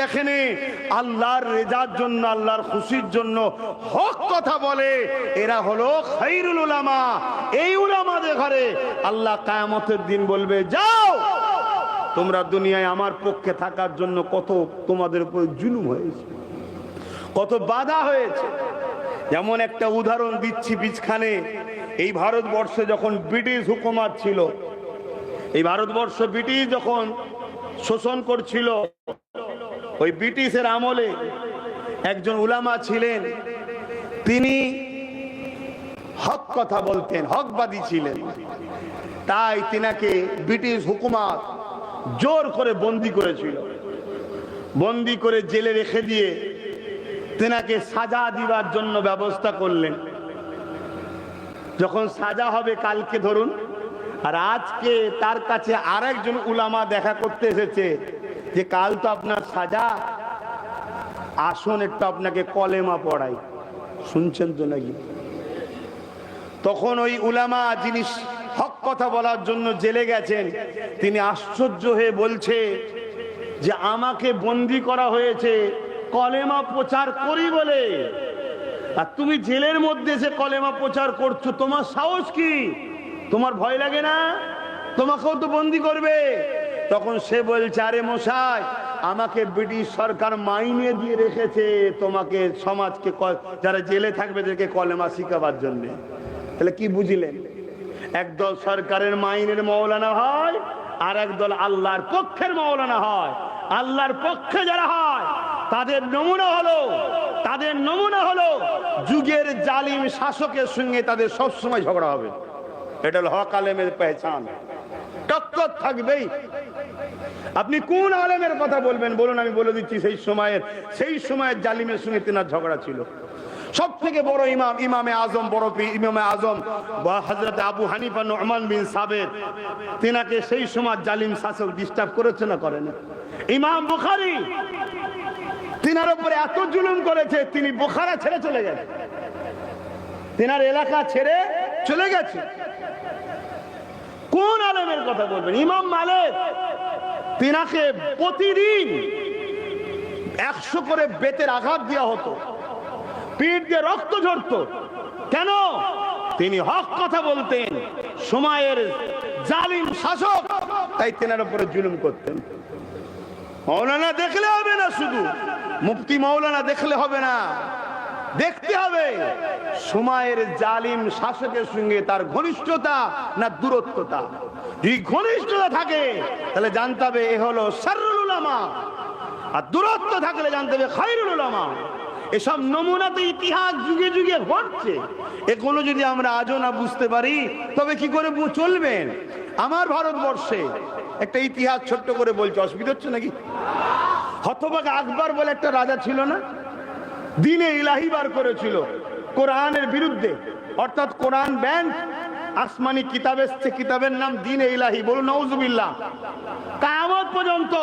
দেখেনি। আল্লাহর রেজার জন্য, আল্লাহর খুশির জন্য হক কথা বলে, এরা হলো খাইরুল উলামা। এই উলামাদের ঘরে আল্লাহ কায়ামতের দিন বলবে, যাও, তোমরা দুনিয়ায় আমার পক্ষে থাকার জন্য কত তোমাদের উপর জুলুম হয়েছে, কত বাধা হয়েছে। যেমন একটা উদাহরণ দিচ্ছি বিছখানে এই ভারতবর্ষে যখন ব্রিটিশ হুকুমাত ছিল, এই ভারতবর্ষ ব্রিটিশ যখন শোষণ করছিল ওই ব্রিটিশের আমলে একজন উলামা ছিলেন। তিনি হক কথা বলতেন, হকবাদী ছিলেন। তাই তিনাকে ব্রিটিশ হুকুমাত জোর করে বন্দি করেছিল। বন্দি করে জেলে রেখে দিয়ে তেনাকে সাজা দিবার জন্য ব্যবস্থা করলেন। যখন সাজা হবে কালকে ধরুন, আর আজকে তার কাছে আরেকজন উলামা দেখা করতে এসেছে যে কাল তো আপনার সাজা, আসুন একটু আপনাকে কলেমা পড়াই। শুনছেন তো নাকি? তখন ওই উলামা যিনি হক কথা বলার জন্য জেলে গেছেন, তিনি আশ্চর্য হয়ে বলছে যে আমাকে বন্দি করা হয়েছে, কলেমা প্রচার করি বলে। আর তুমি জেলের মধ্যে এসে কলেমা প্রচার করছ, তোমার সাহস কি? তোমার ভয় লাগে না? তোমাকেও তো বন্দি করবে। তখন সে বলছে, আরে মশাই, আমাকে ব্রিটিশ সরকার মাইনে দিয়ে রেখেছে। তোমাকে সমাজকে যারা জেলে থাকবে তাদেরকে কলেমা শিখাবার জন্য। তাহলে কি বুঝিলেন? একদল সরকারের মাইনের মৌলানা হয়, আর একদল আল্লাহর পক্ষের মৌলানা হয়। আল্লাহর পক্ষে যারা হয়, তাদের নমুনা হলো, তাদের নমুনা হলো যুগের জালিম শাসকের সঙ্গে তাদের সবসময় ঝগড়া হবে। এটা হলো হক আলেমের পেহচান। টক্কর থাকবেই। আপনি কোন আলেমের কথা বলবেন? বলুন আমি বলে দিচ্ছি সেই সময়ের সেই সময়ের জালিমের সঙ্গে তেনার ঝগড়া ছিল। সব থেকে বড় ইমাম ইমামে আজম বড় পীর, ইমামে আজম বা হজরত আবু হানিফা নোমান বিন সাবের তেনাকে সেই সময় জালিম শাসক ডিস্টার্ব করেছে না করে না ইমাম বুখারি তিনার উপরে এত জুলুম করেছে তিনি বোখারা ছেড়ে চলে গেছে। তেনার এলাকা ছেড়ে চলে গেছে। কোন আলেমের কথা বলবেন? ইমাম মালিক তিনাকে প্রতিদিন একশো করে বেতের আঘাত দেওয়া হতো। পিঠ দিয়ে রক্ত ঝরতো। কেন? তিনি হক কথা বলতেন, সময়ের জালিম শাসক। তাই তেনার উপরে জুলুম করতেন। মৌলানা দেখলে হবে না শুধু। মুক্তি মৌলানা দেখলে হবে না। দেখতে হবে। সময়ের জালিম শাসকের সঙ্গে তার ঘনিষ্ঠতা না দূরত্বতা? যদি ঘনিষ্ঠতা থাকে, তাহলে জানতে হবে এ হলো সারুল উলামা। আর দূরত্ব থাকলে জানতে হবে খাইরুল উলামা। এসব নমুনাতে ইতিহাস যুগে যুগে ঘটছে। এগুলো যদি আমরা আজও না বুঝতে পারি, তবে কি করে চলবেন আমার ভারতবর্ষে একটা ইতিহাস ছোট্ট করে বলছে, অসুবিধা হচ্ছে নাকি? হতবাক আকবর বলে একটা রাজা ছিল না? দিনে ইলাহি বার করেছিল। কোরআনের বিরুদ্ধে। অর্থাৎ কোরআন ব্যান্ড, আসমানি কিতাব এসছে, কিতাবের নাম দিনে ইলাহি। বলুন নওজুবিল্লাহ কায়ামত পর্যন্ত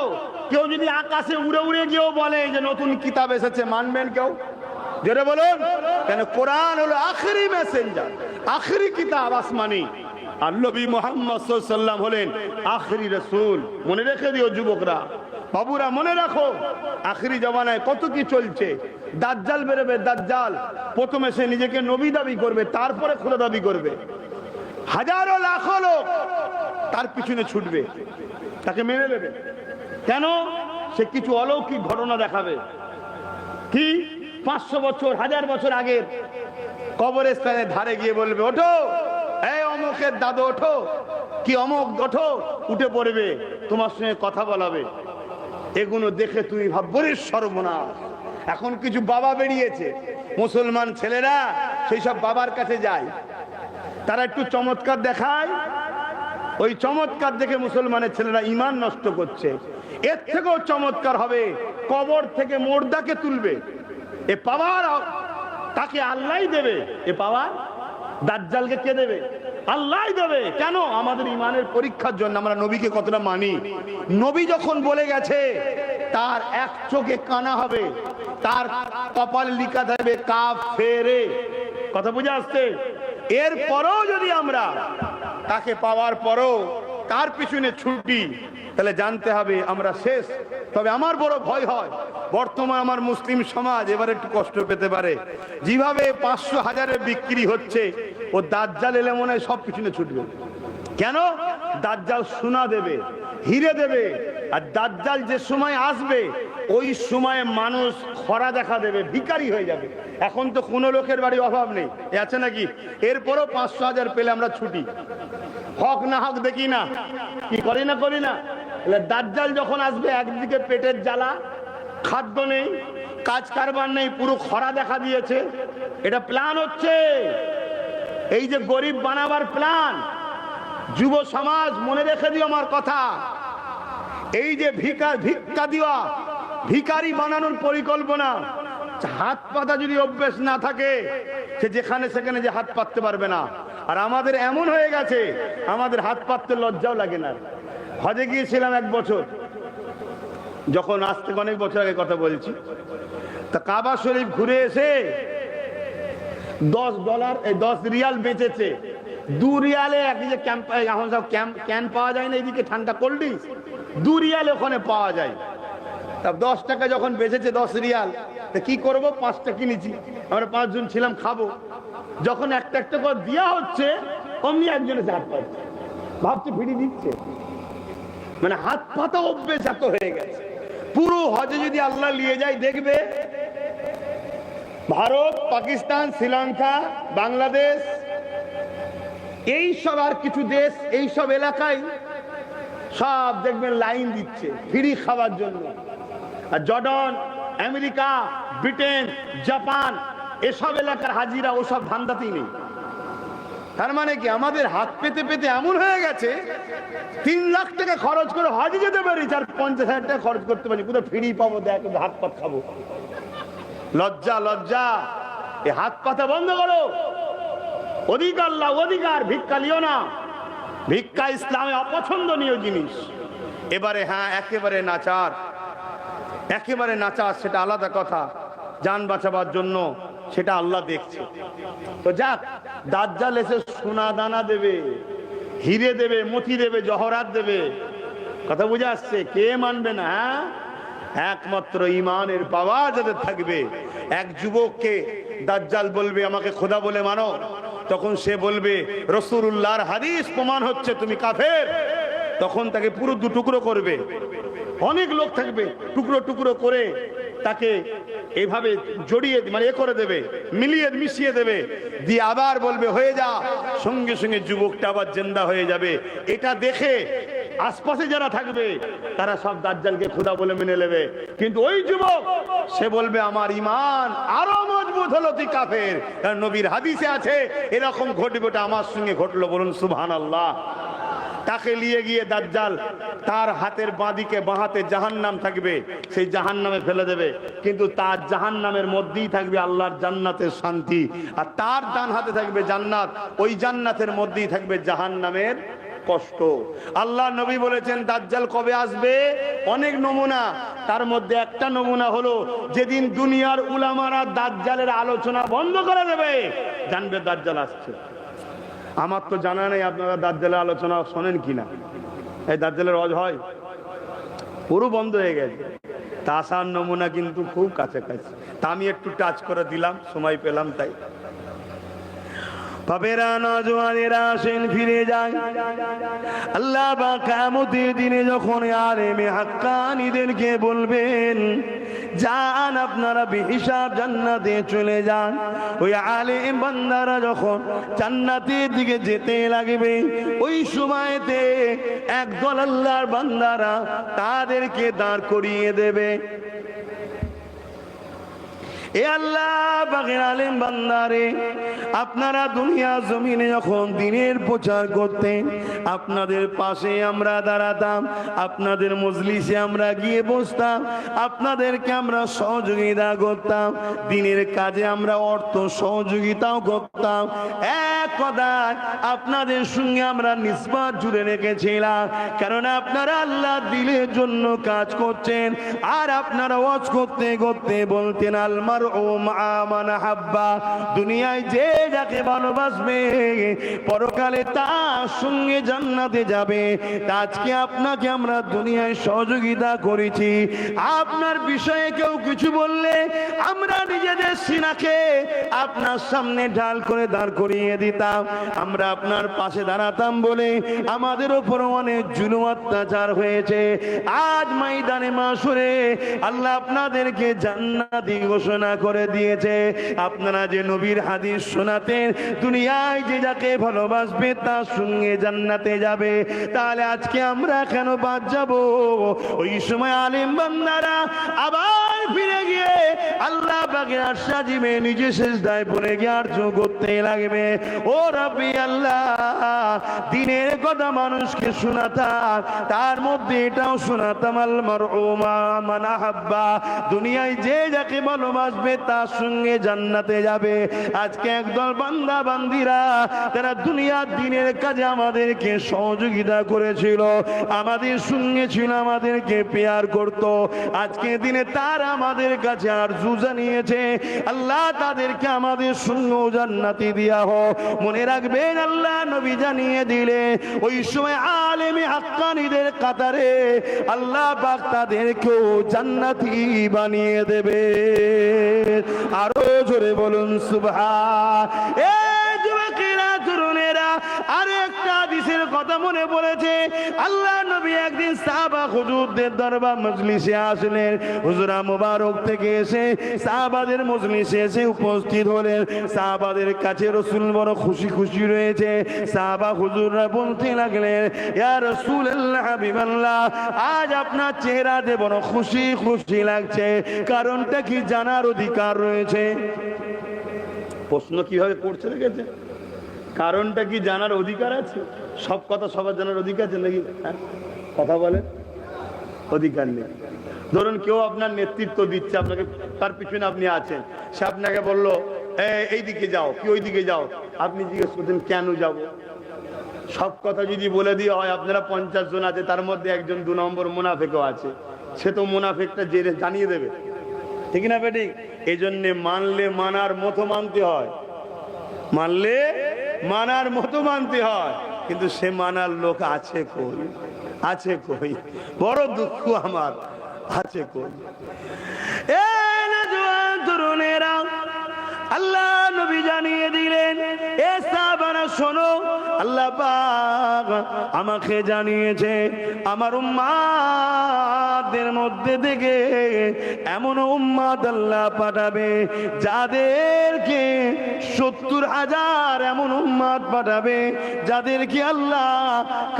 কেউ যদি আকাশে উড়ে উড়ে গিয়েও বলে যে নতুন কিতাব এসেছে, মানবেন কেউ? জোরে বলুন। কেন কোরআন হলো আখেরি মেসেঞ্জার আখেরি কিতাব আসমানি। আর নবী মোহাম্মদ হলেন আখেরি রসুল। মনে রেখে দিও যুবকরা। বাবুরা, মনে রাখো, আখেরি জমানায় কত কি চলছে? দাজ্জাল বেরোবে, দাজ্জাল। প্রথমে সে নিজেকে নবী দাবি করবে, তারপরে খোদা দাবি করবে। হাজারো লাখো লোক তার পিছনে ছুটবে, তাকে মেনে নেবে কেন? সে কিছু অলৌকিক ঘটনা দেখাবে। কি? পাঁচশো বছর, হাজার বছর আগের কবরস্থানের ধারে গিয়ে বলবে, ওঠো! এই অমুকের দাদু, ওঠো! কি অমুক? ওঠো! উঠে পড়বে, তোমার সঙ্গে কথা বলাবে। এগুলো দেখে তুমি ভাববরিস সর্বনাশ! এখন কিছু বাবা বেরিয়েছে। মুসলমান ছেলেরা সেই সব বাবার কাছে যায়। তারা একটু চমৎকার দেখায়। ওই চমৎকার দেখে মুসলমানের ছেলেরা ইমান নষ্ট করছে। এর থেকেও চমৎকার হবে, কবর থেকে মোর্দাকে তুলবে। এ পাওয়ার তাকে আল্লাহ দেবে। এ পাওয়ার দাজ্জালকে কে দেবে? আল্লাহ দেবে। কেন? আমাদের ইমানের পরীক্ষার জন্য আমরা নবীকে কতটা মানি? নবী যখন বলে গেছে তার এক চোখে কানা হবে, তার কপাল লিখা থাকবে কাফ ফেরে কথা বুঝে আসছে? এর পরেও যদি আমরা তাকে পাওয়ার পরও তার পিছনে ছুটি, তাহলে জানতে হবে আমরা শেষ। তবে আমার বড় ভয় হয়, বর্তমান আমার মুসলিম সমাজ এবার একটু কষ্ট পেতে পারে। যেভাবে পাঁচশো হাজারে বিক্রি হচ্ছে, ও দাজ্জাল এলে মনে হয় সব পিছনে ছুটবে। কেন? দাজ্জাল সোনা দেবে, হিরে দেবে আর দাজ্জাল যে সময় আসবে, ওই সময়ে মানুষ খরা দেখা দেবে, ভিখারি হয়ে যাবে। এখন তো কোনো লোকের বাড়ি অভাব নেই। আছে নাকি? এরপরও পাঁচশো হাজার পেলে আমরা ছুটি। হক না হক দেখি না। কি করি না করি না? দাজ্জাল যখন আসবে, একদিকে পেটের জ্বালা, খাদ্য নেই, কাজ কারবার নেই, পুরো খরা দেখা দিয়েছে। এটা প্ল্যান হচ্ছে। এই যে গরিব বানাবার প্ল্যান যুব সমাজ, মনে রেখে দিও আমার কথা। এই যে ভিকা, ভিক্ষা দেওয়া ভিকারি বানানোর পরিকল্পনা হাত পাতা যদি অভ্যেস না থাকে, সে যেখানে সেখানে যে হাত পাততে পারবে না। আর আমাদের এমন হয়ে গেছে, আমাদের হাত পাততে লজ্জাও লাগে না। হজে গিয়েছিলাম এক বছর, যখন আজ থেকে অনেক বছর আগে কথা বলছি, তা কাবা শরীফ ঘুরে এসে দশ ডলার, এই দশ রিয়াল বেঁচেছে। দু রিয়ালে এক ক্যাম্প এখন সব ক্যাম্প, ক্যান পাওয়া যায় না, এদিকে ঠান্ডা কোল্ড ড্রিঙ্কস দু রিয়ালে ওখানে পাওয়া যায়। তা দশ টাকা যখন বেঁচেছে দশ রিয়াল, তা কি করব? পাঁচটা কিনেছি। আমরা পাঁচজন ছিলাম, খাব। যখন একটা একটা করে দেওয়া হচ্ছে, অমনি একজনে হাত পাচ্ছে ভাবছে ফিরিয়ে দিচ্ছে। মানে হাত পাতা অভ্যেস এত হয়ে গেছে। পুরো হজে যদি আল্লাহ নিয়ে যায়, দেখবে ভারত, পাকিস্তান, শ্রীলঙ্কা, বাংলাদেশ এইসব আর কিছু দেশ, এই সব এলাকায় সব দেখবেন লাইন দিচ্ছে ফ্রি খাওয়ার জন্য। আর জর্ডন, আমেরিকা, ব্রিটেন, জাপান, এসব এলাকার হাজিরা ওসব ধান্দাতেই নেই। তার মানে কি? আমাদের হাত পেতে পেতে এমন হয়ে গেছে, তিন লাখ টাকা খরচ করে হজে যেতে পারি, চার পঞ্চাশ হাজার টাকা খরচ করতে পারি কোথাও ফ্রি পাবো? দেখ হাত পাত খাব। লজ্জা লজ্জা। এ হাত পাতা বন্ধ করো। অধিকার লাভ অধিকার, ভিক্ষা লিও না। ভিক্ষা ইসলামে অপছন্দনীয় জিনিস। এবারে হ্যাঁ একেবারে নাচার। একেবারে নাচার, সেটা আলাদা কথা। যান বাঁচাবার জন্য সেটা আল্লাহ দেখছে। তো যাক, দাজ্জাল এসে সোনা দানা দেবে, হিরে দেবে, মতি দেবে, জহরাত দেবে। কথা বুঝে আসছে? কে মানবে না হ্যাঁ? একমাত্র ইমানের পাওয়া যাদের থাকবে। এক যুবককে দাজ্জাল বলবে, আমাকে খোদা বলে মানো। তখন সে বলবে রসুল্লাহর হাদিস প্রমাণ হচ্ছে তুমি কাফের। তখন তাকে পুরো দু টুকরো করবে। অনেক লোক থাকবে টুকরো টুকরো করে তাকে এইভাবে জড়িয়ে মানে এ করে দেবে, মিলিয়ে মিশিয়ে দেবে। দিয়ে আবার বলবে, হয়ে যা। সঙ্গে সঙ্গে যুবকটা আবার জেন্দা হয়ে যাবে। এটা দেখে আশপাশে যারা থাকবে, তারা সব দাজ্জালকে খুদা বলে মেনে নেবে। কিন্তু ওই যুবক, সে বলবে, আমার ইমান আরও মজবুত হলো তুই কাফের। কারণ নবীর হাদিসে আছে, এরকম ঘটবে ওটা আমার সঙ্গে ঘটলো বলুন সুবহান আল্লাহ তাকে নিয়ে গিয়ে দাজ্জাল তার হাতের বাঁদিকে বাঁহাতে জাহান নাম থাকবে, সেই জাহান নামে ফেলে দেবে। কিন্তু তার জাহান নামের মধ্যেই থাকবে আল্লাহর জান্নাতের শান্তি। আর তার ডান হাতে থাকবে জান্নাত, ওই জান্নাতের মধ্যেই থাকবে জাহান নামের কষ্ট। আল্লাহ নবী বলেছেন, দাজ্জাল কবে আসবে? অনেক নমুনা। তার মধ্যে একটা নমুনা হলো, যেদিন দুনিয়ার উলামারা দাজ্জালের আলোচনা বন্ধ করে দেবে, জানবে দাজ্জাল আসছে। আমার তো জানা নেই আপনারা দাজ্জালের আলোচনা শোনেন কিনা। এই দাজ্জালের অজ হয়? পুরো বন্ধ হয়ে গেছে। তাসার নমুনা কিন্তু খুব কাছাকাছি। তা আমি একটু টাচ করে দিলাম, সময় পেলাম তাই। পাপেরা নজওয়ানেরা আসেন, ফিরে যায় আল্লাহ বা কামতের দিনে যখন আলেমে হাক্কানিদেরকে বলবেন, যান আপনারা বেহিসাব জান্নাতে চলে যান। ওই আলেম বান্দারা যখন জান্নাতের দিকে যেতে লাগবে, ওই সময়তে একদল আল্লাহর বান্দারা তাদেরকে দাঁড় করিয়ে দেবে। এ আল্লাহ বাগের আলেম বান্দারে, আপনারা দুনিয়া জমিনে যখন দিনের প্রচার করতেন আপনাদের পাশে আমরা দাঁড়াতাম, আপনাদের মজলিসে আমরা গিয়ে বসতাম, আপনাদেরকে আমরা সহযোগিতা করতাম, দিনের কাজে আমরা অর্থ সহযোগিতাও করতাম। এক কথায়, আপনাদের সঙ্গে আমরা নিষ্পাত জুড়ে রেখেছিলাম, কারণ আপনারা আল্লাহ দিলের জন্য কাজ করছেন আর আপনারা ওয়াজ করতে করতে বলতেন, আলমার দুনিয়ায় যে যাকে ভালোবাসবে, পরকালে সঙ্গে জান্নাতে যাবে। আজকে আপনাকে আমরা দুনিয়ায় সহযোগিতা করেছি। আপনার বিষয়ে কেউ কিছু বললে আমরা নিজেদের সিনাকে আপনার সামনে ঢাল করে দাঁড় করিয়ে দিতাম। আমরা আপনার পাশে দাঁড়াতাম বলে আমাদের ওপর অনেক জুলুম অত্যাচার হয়েছে। আজ ময়দানে মাসুরে আল্লাহ আপনাদেরকে জান্নাতি ঘোষণা করে দিয়েছে। আপনারা যে নবীর হাদিস শোনাতেন, দুনিয়ায় যে যাকে ভালোবাসবে তার সঙ্গে জান্নাতে যাবে। তাহলে আজকে আমরা কেন বাদ যাব? ওই সময় আলিম বান্দারা আবার ফিরে গিয়ে আল্লাহ পাকে আশা জিমে নিজে শেষ দায় পড়ে গিয়ে আর করতে লাগবে। ও রবি আল্লাহ, দিনের কথা মানুষকে শোনাতাম, তার মধ্যে এটাও শোনাতাম আলমার ও মানা হাব্বা দুনিয়ায় যে যাকে ভালোবাসবে তার সঙ্গে জান্নাতে যাবে। আজকে একদল বান্দা বান্দিরা তারা দুনিয়ার দিনের কাজে আমাদেরকে সহযোগিতা করেছিল, আমাদের সঙ্গে ছিল, আমাদেরকে পেয়ার করত। আজকে দিনে তারা আমাদের কাছে আর জানিয়েছে আল্লাহ তাদেরকে আমাদের সঙ্গে জান্নাতি দিয়া হোক। মনে রাখবেন, আল্লাহ নবী জানিয়ে দিলে, ওই সময় আলেমে হাক্কানিদের কাতারে আল্লাহ পাক তাদেরকেও জান্নাতি বানিয়ে দেবে। আরও জোরে বলুন সুবহা কথা মনে পড়েছে। আল্লাহ নবী একদিন সাহাবা হুজুরদের দরবার মজলিসে আসলেন। হুজুরা মুবারক থেকে এসে সাহাবাদের মজলিসে এসে উপস্থিত হলেন। সাহাবাদের কাছে রসুল বড় খুশি খুশি রয়েছে। সাহাবা হুজুররা বলতে লাগলেন, ইয়া রাসূলুল্লাহ, হাবিবাল্লাহ, আজ আপনার চেহারাতে বড় খুশি খুশি লাগছে। কারণটা কি জানার অধিকার রয়েছে? প্রশ্ন কীভাবে করছে রেখেছে কারণটা কি জানার অধিকার আছে? সব কথা সবার জানার অধিকার আছে নাকি? হ্যাঁ? কথা বলেন। অধিকার নেই। ধরুন কেউ আপনার নেতৃত্ব দিচ্ছে, আপনাকে তার পিছনে আপনি আছেন। সে আপনাকে বলল, "এ- এই দিকে যাও, কি ওই দিকে যাও? আপনি জিজ্ঞেস করছেন, কেন যাব? সব কথা যদি বলে দিয়ে হয়, আপনারা পঞ্চাশ জন আছে, তার মধ্যে একজন দু নম্বর মুনাফেকও আছে। সে তো মুনাফেকটা জেনে জানিয়ে দেবে। ঠিক না বেটি? এই জন্যে মানলে মানার মতো মানতে হয়। মানলে মানার মতো মানতে হয়। কিন্তু সে মানার লোক আছে কই? আছে কই? বড় দুঃখ আমার, আছে কই? এ তরুণেরা, আল্লাহ নবী জানিয়ে দিলেন, এ সাবানা শোনো, আল্লাহ আমাকে জানিয়েছে আমার উম্মাদের মধ্যে থেকে এমন উম্মাদ আল্লাহ পাঠাবে, যাদেরকে সত্তর হাজার এমন উম্মাদ পাঠাবে, যাদেরকে আল্লাহ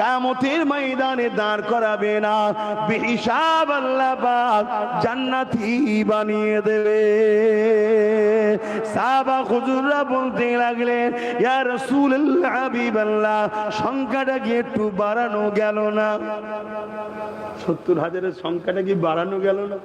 কামতের ময়দানে দাঁড় করাবে না। বেহিসাব আল্লাহ জান্নাতি বানিয়ে দেবে। সাবা হুজুররা বলতে লাগলেন, ইয়া রাসূলুল্লাহ হাবিবাল্লাহ, সংখ্যাটা কি একটু বাড়ানো গেল না? সত্তর হাজারের সংখ্যাটা কি বাড়ানো গেল না?